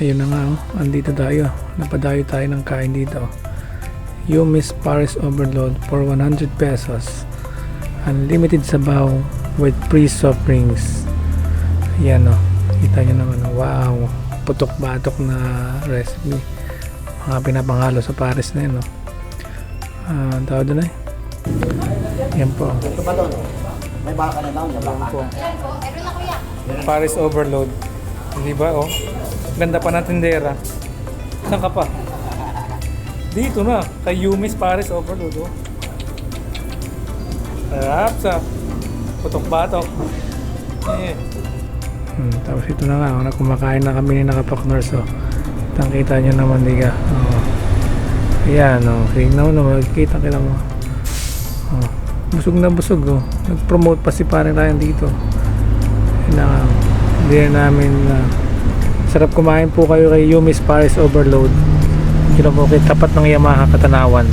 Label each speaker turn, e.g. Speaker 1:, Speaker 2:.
Speaker 1: Ayun na nga, oh. andito tayo. Napadayo tayo ng kain dito. Yumis Paris Overload for 100 pesos. Unlimited sabaw with free soft drinks. Ayan o. Kita nyo naman. oh. Wow. Putok-batok na recipe. Mga pinapangalo sa Paris na yun. Oh. Ah, ang tawag doon ay. Yan po.
Speaker 2: May baka na daw. Baka.
Speaker 1: po. Paris Overload. Di ba oh? Ganda pa ng tindera. Saan ka pa? Dito na. Kay Yumis Paris Overload oh. Sarap sa putok-batok. Eh. Hmm, tapos ito na nga, oh, na kumakain na kami ni nakapakners oh. Kitang-kita nyo naman, di ka. Oh. Ayan, oh. Tingnan mo na, makikita kita mo. Oh. Busog na busog, oh. Nag-promote pa si parang Ryan dito. Yun na nga, hindi na namin na sarap kumain po kayo kay Yumis Paris Overload. Kay tapat ng Yamaha Katanawan.